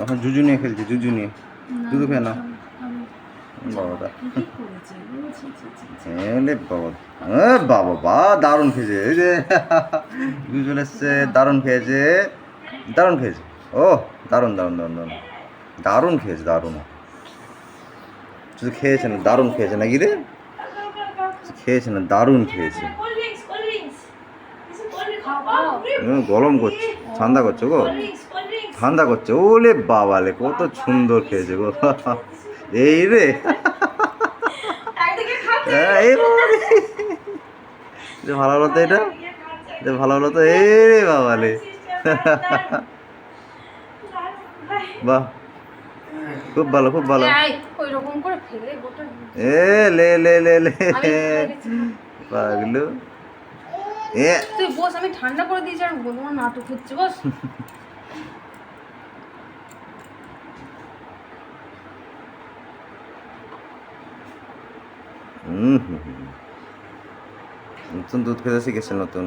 এখন জুজু নিয়ে খেলছে জুজু নিয়ে দুধ খেয়ে নাও বাবাটা কি করেছে ও, ছি, ছি, ছি, ছি। এলে বাবা এ বাবা বা দারুণ খেয়েছে এই যে দুজন এসছে দারুণ খেয়েছে দারুণ খেয়েছে ও দারুণ দারুণ দারুণ দারুণ দারুণ খেয়েছে দারুণ শুধু খেয়েছে না দারুণ খেয়েছে নাকি রে শুধু খেয়েছে না দারুণ খেয়েছে কোল্ড ড্রিঙ্কস কোল্ড ড্রিঙ্কস কিছু কোল্ড ড্রিঙ্কস খাও, খাও। এ, গরম করছে ঠান্ডা করছে গো ঠান্ডা করছে। ওলে বাবালে কত সুন্দর খেয়েছে গো। এই রে। ভালো হলো তো এটা? যে ভালো হলো তো এই রে বাবালে বাহ। খুব ভালো খুব ভালো। এ লে লে লে লে। পাগলু। এ। তুই বস আমি ঠান্ডা করে দিয়েছি আর তোমার নাটক হচ্ছে বস। হুম হুম হুম। নতুন দুধ খেতে শিখেছে নতুন